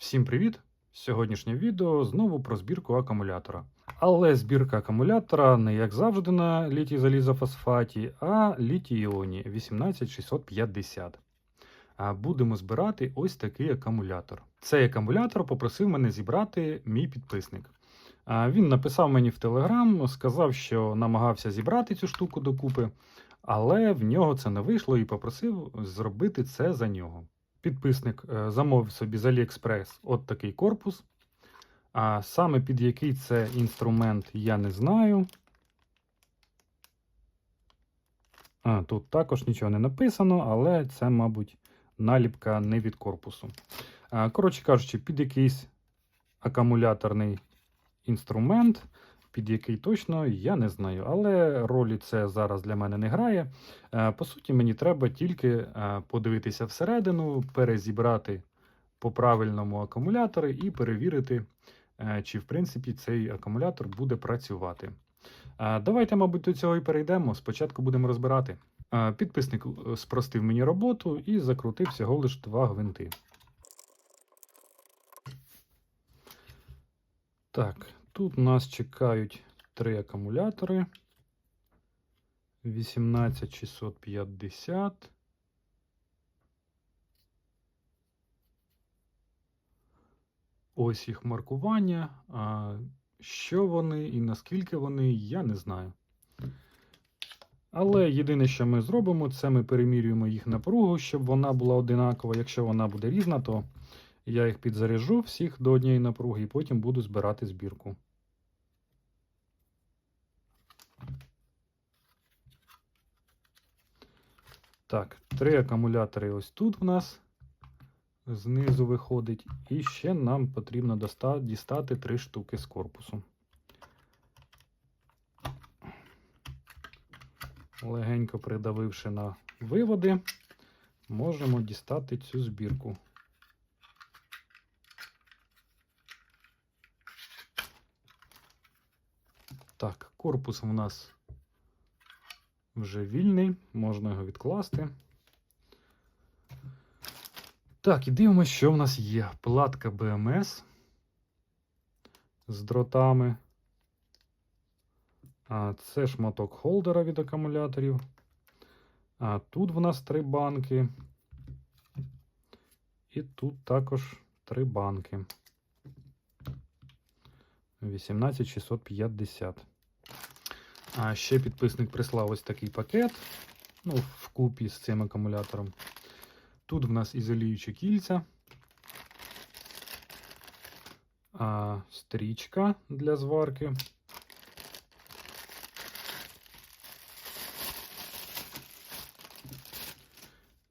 Всім привіт! Сьогоднішнє відео знову про збірку акумулятора. Але збірка акумулятора не як завжди на літій залізофосфаті, а літій іоні 18650. А Будемо збирати ось такий акумулятор. Цей акумулятор попросив мене зібрати мій підписник. Він написав мені в Телеграм, сказав, що намагався зібрати цю штуку докупи, але в нього це не вийшло і попросив зробити це за нього. Підписник е, замовив собі з AliExpress от такий корпус. А саме під який це інструмент, я не знаю. А, тут також нічого не написано, але це, мабуть, наліпка не від корпусу. Коротше кажучи, під якийсь акумуляторний інструмент, під який точно я не знаю. Але ролі це зараз для мене не грає. Е, По суті, мені треба тільки е, подивитися всередину, перезібрати по правильному акумулятори і перевірити, е, чи в принципі цей акумулятор буде працювати. Давайте, мабуть, до цього і перейдемо. Спочатку будемо розбирати. Підписник спростив мені роботу і закрутив всього лише два гвинти. Так, тут нас чекають три акумулятори. 18650. Ось їх маркування. А що вони і наскільки вони, я не знаю. Але єдине, що ми зробимо, це ми перемірюємо їх напругу, щоб вона була одинакова. Якщо вона буде різна, то я їх підзаряжу всіх до однієї напруги і потім буду збирати збірку. Так, три акумулятори ось тут в нас знизу виходить. І ще нам потрібно дістати три штуки з корпусу. Легенько придавивши на виводи, можемо дістати цю збірку. Так, корпус у нас вже вільний, можна його відкласти. Так, і дивимося, що в нас є. Платка BMS з дротами. А, Це шматок холдера від акумуляторів. А тут в нас три банки. І тут також три банки. 18650. А ще підписник прислав ось такий пакет. Ну, вкупі з цим акумулятором. Тут в нас ізолюючі кільця. А, стрічка для зварки.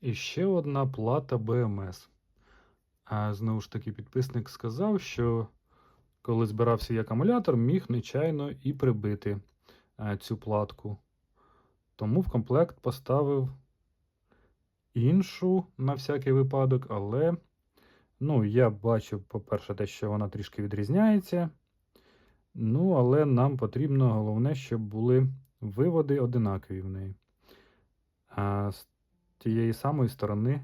І ще одна плата BMS. А знову ж таки, підписник сказав, що коли збирався і акумулятор, міг нечайно і прибити цю платку. Тому в комплект поставив іншу на всякий випадок, але ну, я бачу, по-перше, те, що вона трішки відрізняється. Ну, але нам потрібно головне, щоб були виводи одинакові в неї. А з тієї самої сторони,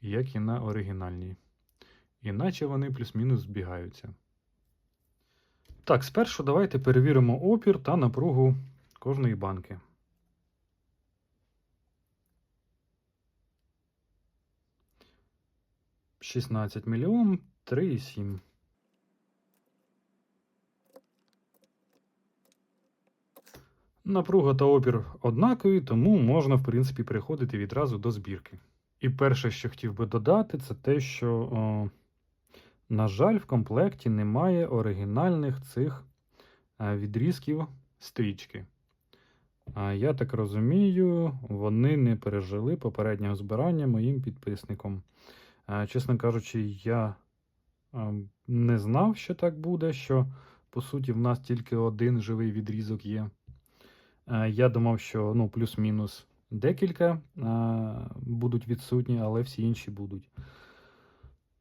як і на оригінальній. Іначе вони плюс-мінус збігаються. Так, спершу давайте перевіримо опір та напругу кожної банки. Шістнадцять мільйон, 3,7. Напруга та опір однакові, тому можна, в принципі, переходити відразу до збірки. І перше, що хотів би додати, це те, що, о, на жаль, в комплекті немає оригінальних цих е, відрізків стрічки. Я так розумію, вони не пережили попереднього збирання моїм підписником. Е, Чесно кажучи, я е, не знав, що так буде, що по суті в нас тільки один живий відрізок є. Я думав, що ну, плюс-мінус декілька будуть відсутні, але всі інші будуть.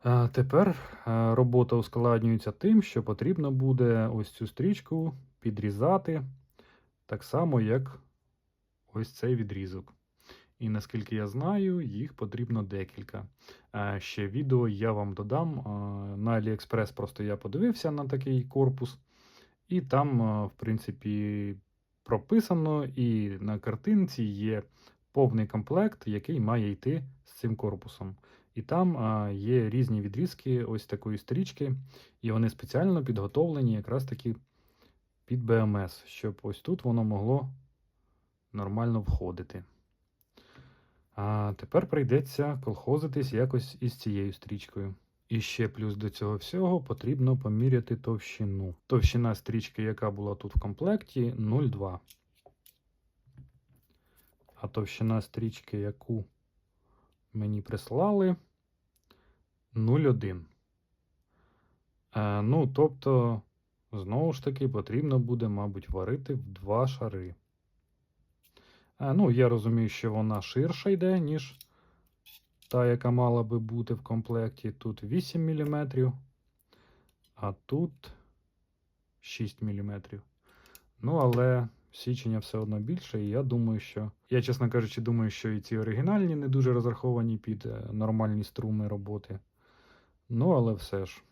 Е, Тепер е, робота ускладнюється тим, що потрібно буде ось цю стрічку підрізати так само, як ось цей відрізок. І наскільки я знаю, їх потрібно декілька. Е, Ще відео я вам додам. На AliExpress просто я подивився на такий корпус, і там, в принципі, прописано, і на картинці є повний комплект, який має йти з цим корпусом. І там є різні відрізки ось такої стрічки, і вони спеціально підготовлені якраз таки під BMS, щоб ось тут воно могло нормально входити. А тепер прийдеться колхозитись якось із цією стрічкою. І ще плюс до цього всього потрібно поміряти товщину. Товщина стрічки, яка була тут в комплекті, 0,2. А товщина стрічки, яку мені прислали, 0,1. Е, ну, тобто, знову ж таки, потрібно буде, мабуть, варити в два шари. Е, ну, я розумію, що вона ширша йде, ніж та, яка мала би бути в комплекті. Тут 8 мм, а тут 6 мм. Ну, але січення все одно більше, і я думаю, що. Я, чесно кажучи, думаю, що і ці оригінальні не дуже розраховані під е, нормальні струми роботи. Ну, але все ж.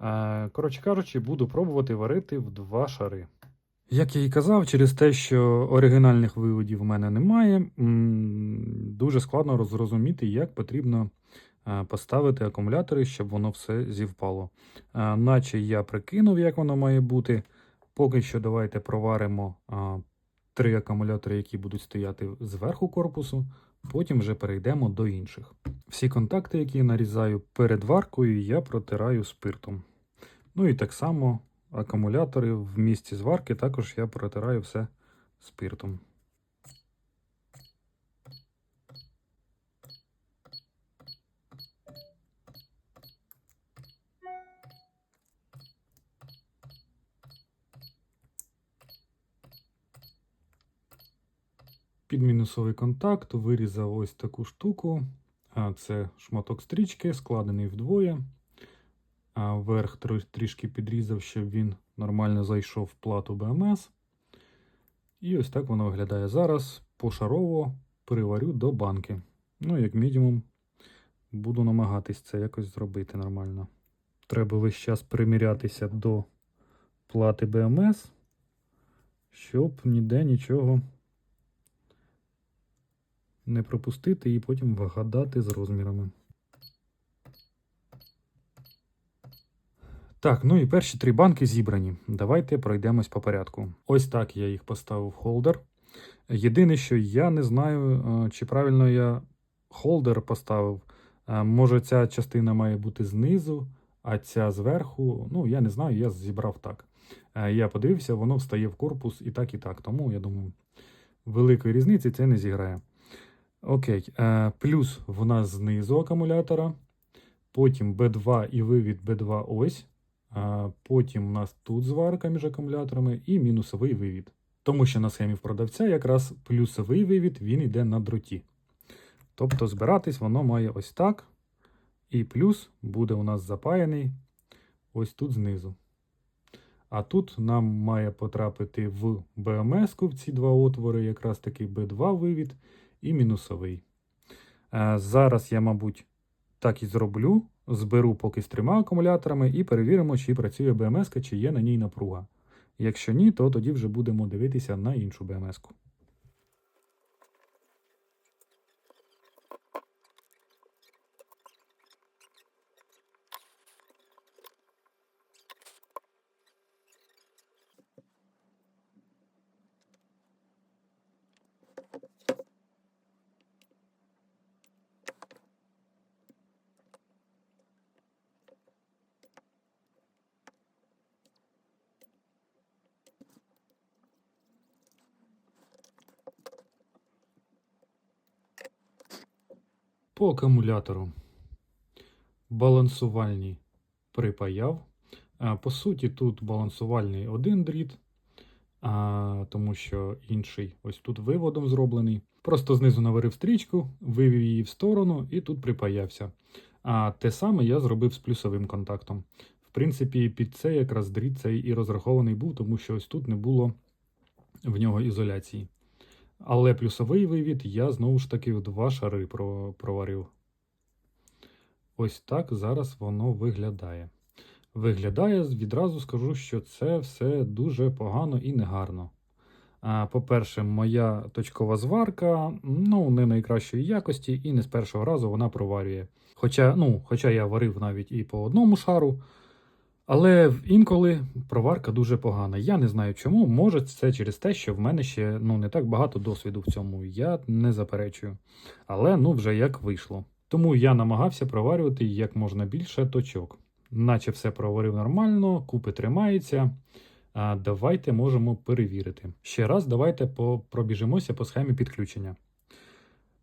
Е, Коротше кажучи, буду пробувати варити в два шари. Як я і казав, через те, що оригінальних виводів в мене немає, дуже складно зрозуміти, як потрібно е, поставити акумулятори, щоб воно все зівпало. Наче я прикинув, як воно має бути. Поки що давайте проваримо а, три акумулятори, які будуть стояти зверху корпусу, потім вже перейдемо до інших. Всі контакти, які я нарізаю перед варкою, я протираю спиртом. Ну і так само акумулятори в місці зварки також я протираю все спиртом. Під мінусовий контакт вирізав ось таку штуку. Це шматок стрічки, складений вдвоє. Верх трішки підрізав, щоб він нормально зайшов в плату BMS. І ось так воно виглядає зараз. Пошарово переварю до банки. Ну, як мінімум, буду намагатись це якось зробити нормально. Треба весь час примірятися до плати BMS, щоб ніде нічого не пропустити і потім вгадати з розмірами. Так, ну і перші три банки зібрані. Давайте пройдемось по порядку. Ось так я їх поставив в холдер. Єдине, що я не знаю, е, чи правильно я холдер поставив. Е, Може, ця частина має бути знизу, а ця зверху. Ну, я не знаю, я зібрав так. Е, Я подивився, воно встає в корпус і так, і так. Тому я думаю, великої різниці це не зіграє. Окей, е, плюс в нас знизу акумулятора, потім B2 і вивід B2 ось. Потім у нас тут зварка між акумуляторами і мінусовий вивід. Тому що на схемі в продавця якраз плюсовий вивід він йде на дроті. Тобто збиратись воно має ось так. І плюс буде у нас запаяний ось тут знизу. А тут нам має потрапити в BMS в ці два отвори, якраз таки B2 вивід і мінусовий. Е, Зараз я, мабуть, так і зроблю. Зберу поки з трьома акумуляторами і перевіримо, чи працює БМС, чи є на ній напруга. Якщо ні, то тоді вже будемо дивитися на іншу БМС. -ку. По акумулятору балансувальний припаяв. По суті, тут балансувальний один дріт, тому що інший ось тут виводом зроблений. Просто знизу наварив стрічку, вивів її в сторону і тут припаявся. А те саме я зробив з плюсовим контактом. В принципі, під це якраз дріт цей і розрахований був, тому що ось тут не було в нього ізоляції. Але плюсовий вивід я знову ж таки в два шари про- проварив. Ось так зараз воно виглядає. Виглядає, відразу скажу, що це все дуже погано і негарно. По-перше, моя точкова зварка ну, не найкращої якості, і не з першого разу вона проварює. Хоча, ну, хоча я варив навіть і по одному шару, але інколи проварка дуже погана. Я не знаю чому. Може, це через те, що в мене ще ну, не так багато досвіду в цьому. Я не заперечую. Але ну вже як вийшло. Тому я намагався проварювати як можна більше точок. Наче все проварив нормально, купи тримаються. А давайте можемо перевірити. Ще раз давайте по- пробіжимося по схемі підключення.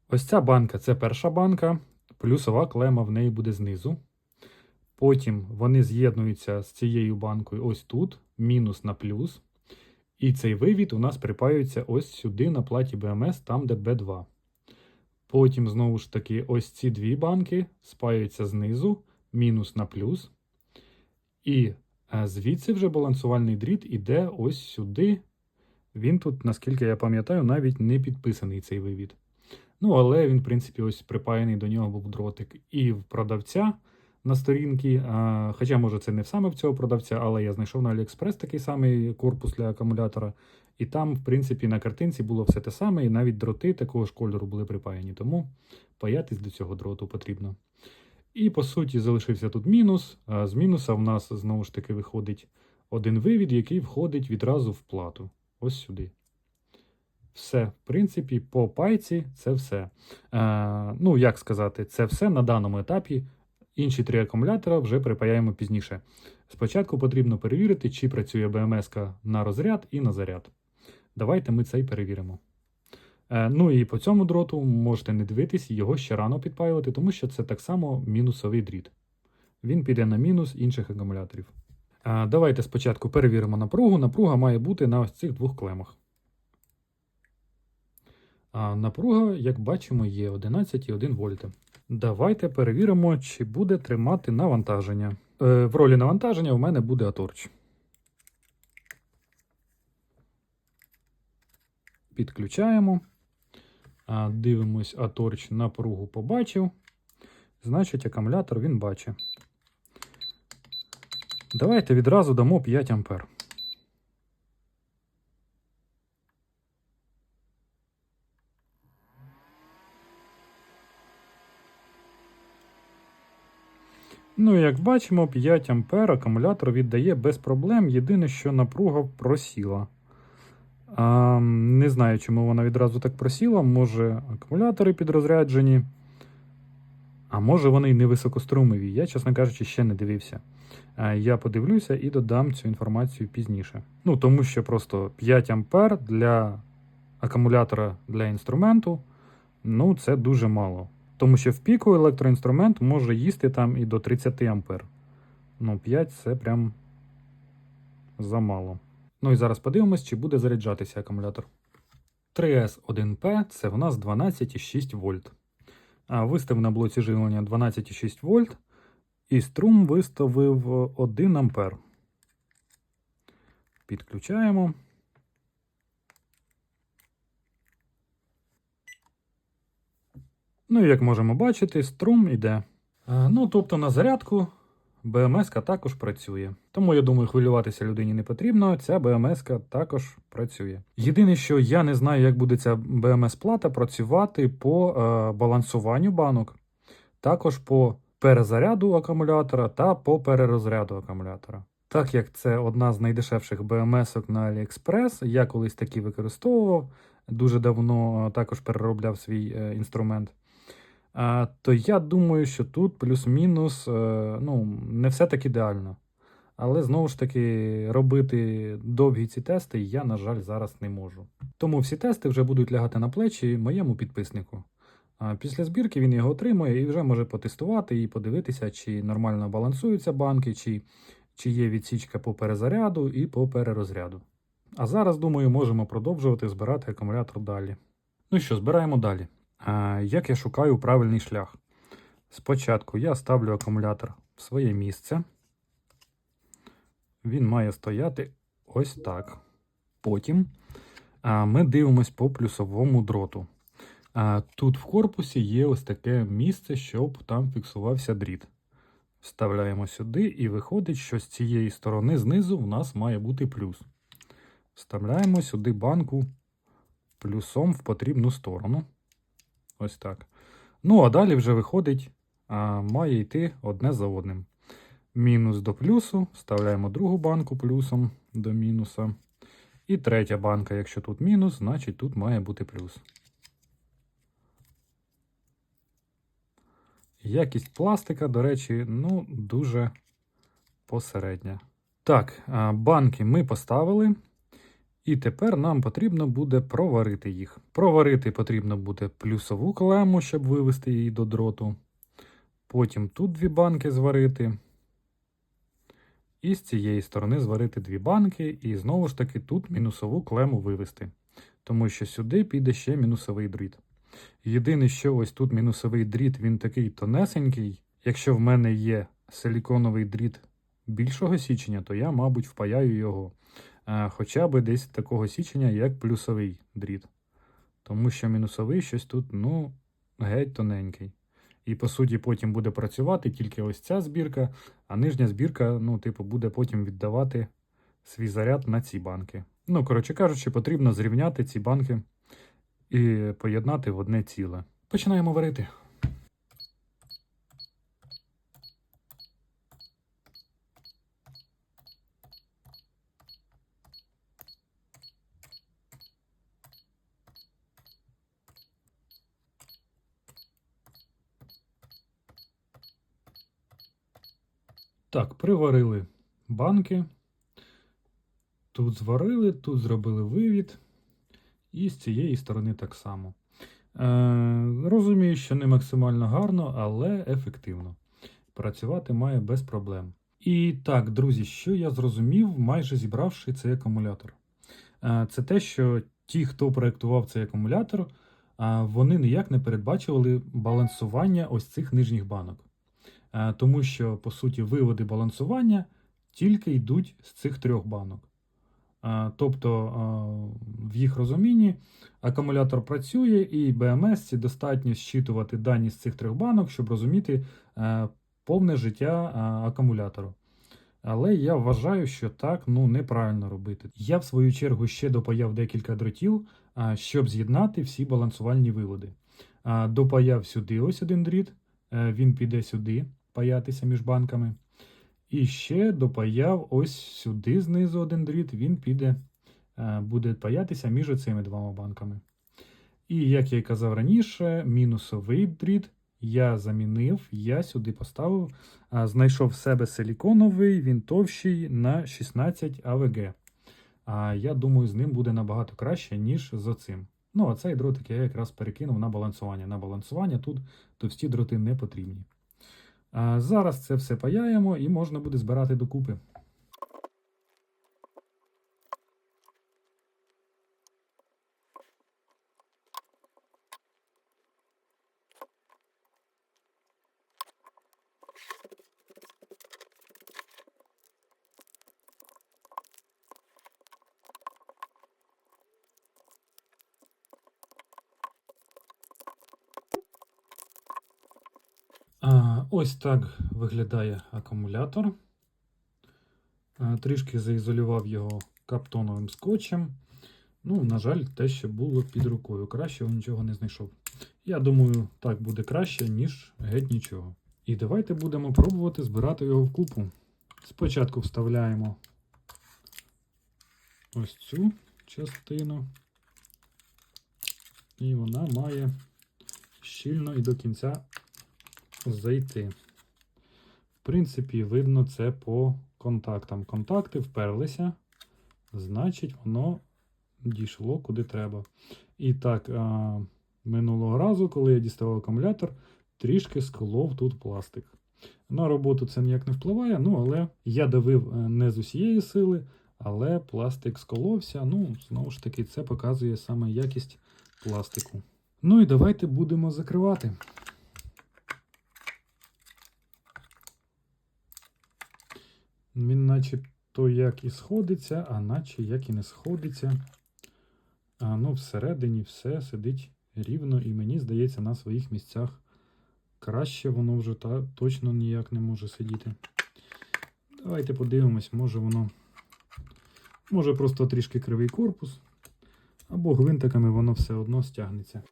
Ось ця банка це перша банка, плюсова клема в неї буде знизу. Потім вони з'єднуються з цією банкою ось тут, мінус на плюс. І цей вивід у нас припаюється ось сюди на платі BMS, там де B2. Потім, знову ж таки, ось ці дві банки спаюються знизу, мінус на плюс. І е, звідси вже балансувальний дріт іде ось сюди. Він тут, наскільки я пам'ятаю, навіть не підписаний цей вивід. Ну, але він, в принципі, ось припаяний до нього був дротик і в продавця на сторінці. А, хоча, може, це не саме в цього продавця, але я знайшов на AliExpress такий самий корпус для акумулятора. І там, в принципі, на картинці було все те саме, і навіть дроти такого ж кольору були припаяні. Тому паятись до цього дроту потрібно. І по суті залишився тут мінус. З мінуса в нас знову ж таки виходить один вивід, який входить відразу в плату. Ось сюди. Все, в принципі, по пайці це все. Е, ну, як сказати, це все на даному етапі. Інші три акумулятора вже припаяємо пізніше. Спочатку потрібно перевірити, чи працює БМС на розряд і на заряд. Давайте ми це й перевіримо. Е, ну і по цьому дроту можете не дивитись, його ще рано підпаювати, тому що це так само мінусовий дріт. Він піде на мінус інших акумуляторів. Е, давайте спочатку перевіримо напругу. Напруга має бути на ось цих двох клемах. А напруга, як бачимо, є 11,1 вольта. Давайте перевіримо, чи буде тримати навантаження. Е, в ролі навантаження у мене буде Аторч. Підключаємо. Дивимось, Аторч напругу побачив. Значить, акумулятор він бачить. Давайте відразу дамо 5 ампер. Ну, як бачимо, 5 ампер акумулятор віддає без проблем. Єдине, що напруга просіла. А, не знаю, чому вона відразу так просіла. Може, акумулятори підрозряджені. А може вони й не високострумові. Я, чесно кажучи, ще не дивився. Я подивлюся і додам цю інформацію пізніше. Ну, тому що просто 5 ампер для акумулятора для інструменту, ну, це дуже мало. Тому що в піку електроінструмент може їсти там і до 30 ампер. Ну, 5 це прям замало. Ну і зараз подивимось, чи буде заряджатися акумулятор. 3S1P це в нас 12,6 вольт. А виставив на блоці живлення 12,6 вольт. І струм виставив 1 ампер. Підключаємо. Ну і як можемо бачити, струм іде. Ну, тобто на зарядку БМС також працює. Тому я думаю, хвилюватися людині не потрібно. Ця БМС також працює. Єдине, що я не знаю, як буде ця БМС-плата працювати по е, балансуванню банок, також по перезаряду акумулятора та по перерозряду акумулятора. Так як це одна з найдешевших БМС-ок на AliExpress, я колись такі використовував, дуже давно е, також переробляв свій е, інструмент. То я думаю, що тут плюс-мінус е, ну, не все так ідеально. Але знову ж таки робити довгі ці тести я, на жаль, зараз не можу. Тому всі тести вже будуть лягати на плечі моєму підписнику. Після збірки він його отримує і вже може потестувати і подивитися, чи нормально балансуються банки, чи, чи є відсічка по перезаряду і по перерозряду. А зараз, думаю, можемо продовжувати збирати акумулятор далі. Ну що, збираємо далі. Як я шукаю правильний шлях? Спочатку я ставлю акумулятор в своє місце. Він має стояти ось так. Потім ми дивимось по плюсовому дроту. Тут в корпусі є ось таке місце, щоб там фіксувався дріт. Вставляємо сюди і виходить, що з цієї сторони знизу у нас має бути плюс. Вставляємо сюди банку плюсом в потрібну сторону. Ось так. Ну, а далі вже виходить, а, має йти одне за одним. Мінус до плюсу, вставляємо другу банку плюсом до мінуса. І третя банка, якщо тут мінус, значить тут має бути плюс. Якість пластика, до речі, ну, дуже посередня. Так, банки ми поставили. І тепер нам потрібно буде проварити їх. Проварити потрібно буде плюсову клему, щоб вивести її до дроту. Потім тут дві банки зварити. І з цієї сторони зварити дві банки, і знову ж таки тут мінусову клему вивести. Тому що сюди піде ще мінусовий дріт. Єдине, що ось тут мінусовий дріт, він такий тонесенький. Якщо в мене є силіконовий дріт більшого січення, то я, мабуть, впаяю його хоча б десь такого січення, як плюсовий дріт. Тому що мінусовий щось тут, ну, геть тоненький. І по суті, потім буде працювати тільки ось ця збірка, а нижня збірка, ну, типу, буде потім віддавати свій заряд на ці банки. Ну, коротше кажучи, потрібно зрівняти ці банки і поєднати в одне ціле. Починаємо варити. Так, приварили банки. Тут зварили, тут зробили вивід. І з цієї сторони так само. Е, розумію, що не максимально гарно, але ефективно. Працювати має без проблем. І так, друзі, що я зрозумів, майже зібравши цей акумулятор. Е, це те, що ті, хто проєктував цей акумулятор, вони ніяк не передбачували балансування ось цих нижніх банок. Е, тому що, по суті, виводи балансування тільки йдуть з цих трьох банок. Е, Тобто, е, в їх розумінні акумулятор працює, і BMS достатньо зчитувати дані з цих трьох банок, щоб розуміти повне життя акумулятору. Але я вважаю, що так ну, неправильно робити. Я, в свою чергу, ще допаяв декілька дротів, щоб з'єднати всі балансувальні виводи. Допаяв сюди ось один дріт, він піде сюди паятися між банками. І ще допаяв ось сюди знизу один дріт, він піде, е, буде паятися між цими двома банками. І як я й казав раніше, мінусовий дріт я замінив, я сюди поставив, знайшов в себе силіконовий, він товщий на 16 АВГ. А я думаю, з ним буде набагато краще, ніж з оцим. Ну, а цей дротик я якраз перекинув на балансування. На балансування тут товсті дроти не потрібні. Зараз це все паяємо і можна буде збирати докупи. А, Ось так виглядає акумулятор. Трішки заізолював його каптоновим скотчем. Ну, на жаль, те, що було під рукою. Кращого нічого не знайшов. Я думаю, так буде краще, ніж геть нічого. І давайте будемо пробувати збирати його в купу. Спочатку вставляємо ось цю частину. І вона має щільно і до кінця зайти. В принципі, видно це по контактам. Контакти вперлися, значить, воно дійшло куди треба. І так, а, минулого разу, коли я діставав акумулятор, трішки сколов тут пластик. На роботу це ніяк не впливає, ну але я давив е, не з усієї сили, але пластик сколовся. Ну, знову ж таки, це показує саме якість пластику. Ну і давайте будемо закривати. Він начебто як і сходиться, а наче як і не сходиться. А ну, всередині все сидить рівно, і мені здається, на своїх місцях краще воно вже та точно ніяк не може сидіти. Давайте подивимось, може воно. Може просто трішки кривий корпус, або гвинтиками воно все одно стягнеться.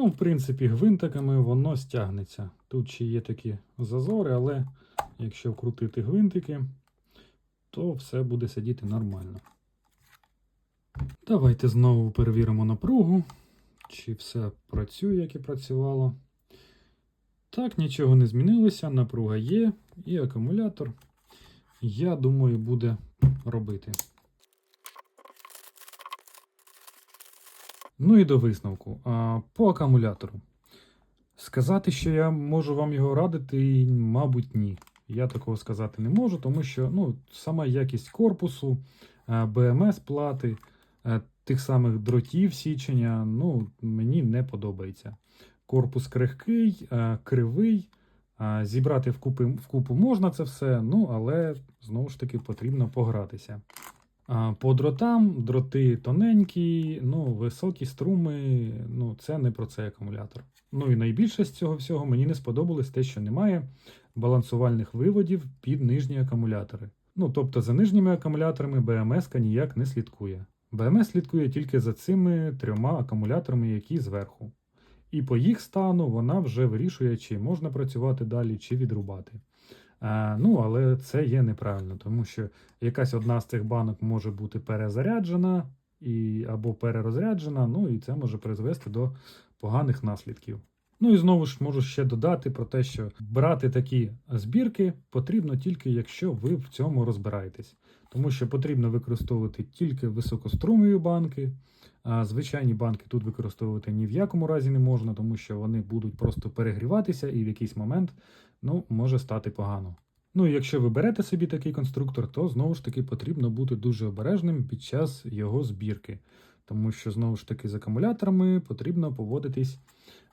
Ну, в принципі, гвинтиками воно стягнеться. Тут ще є такі зазори, але якщо вкрутити гвинтики, то все буде сидіти нормально. Давайте знову перевіримо напругу, чи все працює, як і працювало. Так, нічого не змінилося, напруга є, і акумулятор, я думаю, буде робити. Ну і до висновку. По акумулятору. Сказати, що я можу вам його радити, мабуть, ні. Я такого сказати не можу, тому що ну, сама якість корпусу, БМС плати, е, тих самих дротів січення, ну, мені не подобається. Корпус крихкий, е, кривий. Зібрати вкупи, вкупу можна це все, ну, але знову ж таки потрібно погратися. По дротам, дроти тоненькі, ну, високі струми, ну, це не про цей акумулятор. Ну і найбільше з цього всього мені не сподобалось те, що немає балансувальних виводів під нижні акумулятори. Ну, тобто за нижніми акумуляторами БМС ніяк не слідкує. БМС слідкує тільки за цими трьома акумуляторами, які зверху. І по їх стану вона вже вирішує, чи можна працювати далі, чи відрубати. А, ну, але це є неправильно, тому що якась одна з цих банок може бути перезаряджена і, або перерозряджена, ну і це може призвести до поганих наслідків. Ну і знову ж можу ще додати про те, що брати такі збірки потрібно тільки, якщо ви в цьому розбираєтесь. Тому що потрібно використовувати тільки високострумові банки. А звичайні банки тут використовувати ні в якому разі не можна, тому що вони будуть просто перегріватися і в якийсь момент ну, може стати погано. Ну і якщо ви берете собі такий конструктор, то знову ж таки потрібно бути дуже обережним під час його збірки. Тому що, знову ж таки, з акумуляторами потрібно поводитись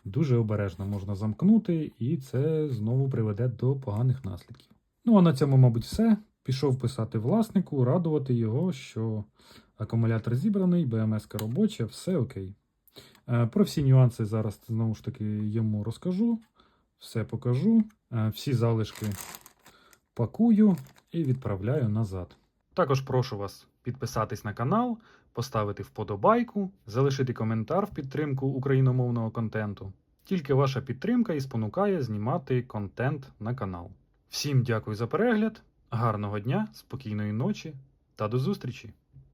дуже обережно. Можна замкнути, і це знову приведе до поганих наслідків. Ну а на цьому, мабуть, все. Пішов писати власнику, радувати його, що акумулятор зібраний, БМС робоча, все окей. Е, Про всі нюанси зараз знову ж таки йому розкажу, все покажу, Е, всі залишки пакую і відправляю назад. Також прошу вас підписатись на канал, поставити вподобайку, залишити коментар в підтримку україномовного контенту. Тільки ваша підтримка і спонукає знімати контент на канал. Всім дякую за перегляд, гарного дня, спокійної ночі та до зустрічі!